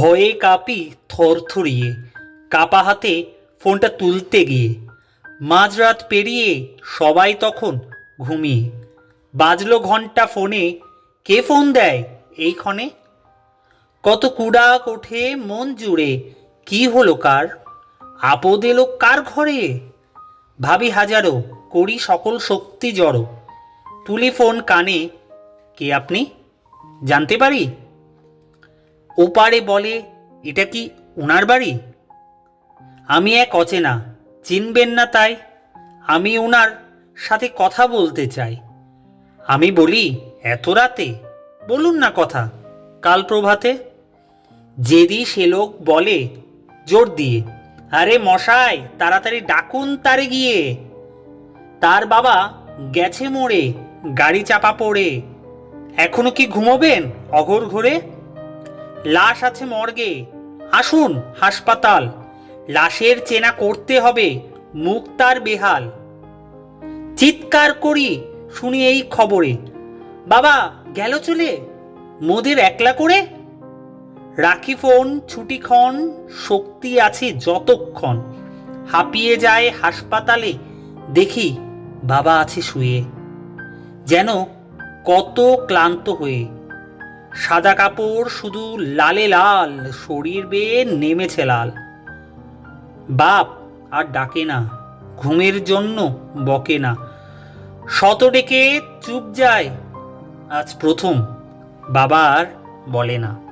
ভয়ে কাঁপি থরথরিয়ে কাপা হাতে ফোনটা তুলতে গিয়ে। মাঝরাত পেরিয়ে সবাই তখন ঘুমিয়ে। বাজলো ঘণ্টা ফোনে, কে ফোন দেয় এই ক্ষণে কত কুড়াক ওঠে মন জুড়ে, কি হলো কার? আপদ এলো কার ঘরে? ভাবি হাজারো, করি সকল শক্তি জড়ো। তুলি ফোন কানে, কে আপনি? জানতে পারি? ওপারে বলে, এটা কি ওনার বাড়ি? আমি এক অচেনা, চিনবেন না তাই। আমি ওনার সাথে কথা বলতে চাই। আমি বলি, এত রাতে? বলুন না কথা। কাল প্রভাতে? যেদি সে লোক বলে, জোর দিয়ে। আরে মশাই, তাড়াতাড়ি ডাকুন তারে গিয়ে। তার বাবা গেছে মোড়ে, গাড়ি চাপা পড়ে। এখনও কি ঘুমোবেন অঘর ঘরে? লাশ আছে মর্গে। আসুন, হাসপাতাল। লাশের চেনা করতে হবে মুখ তার বেহাল। চিৎকার করি শুনি এই খবরে। বাবা, গেল চলে? মোদের একলা করে? রাখি ফোন ছুটিক্ষণ শক্তি আছে যতক্ষণ। হাঁপিয়ে যায় হাসপাতালে, দেখি বাবা আছে শুয়ে। যেন কত ক্লান্ত হয়ে। সাদা কাপড় শুধু লালে লাল, শরীর বেয়ে নেমেছে লাল। বাপ আর ডাকে না, ঘুমের জন্য বকে না। শত ডেকে চুপ যায়, আজ প্রথম বাবার বলে না।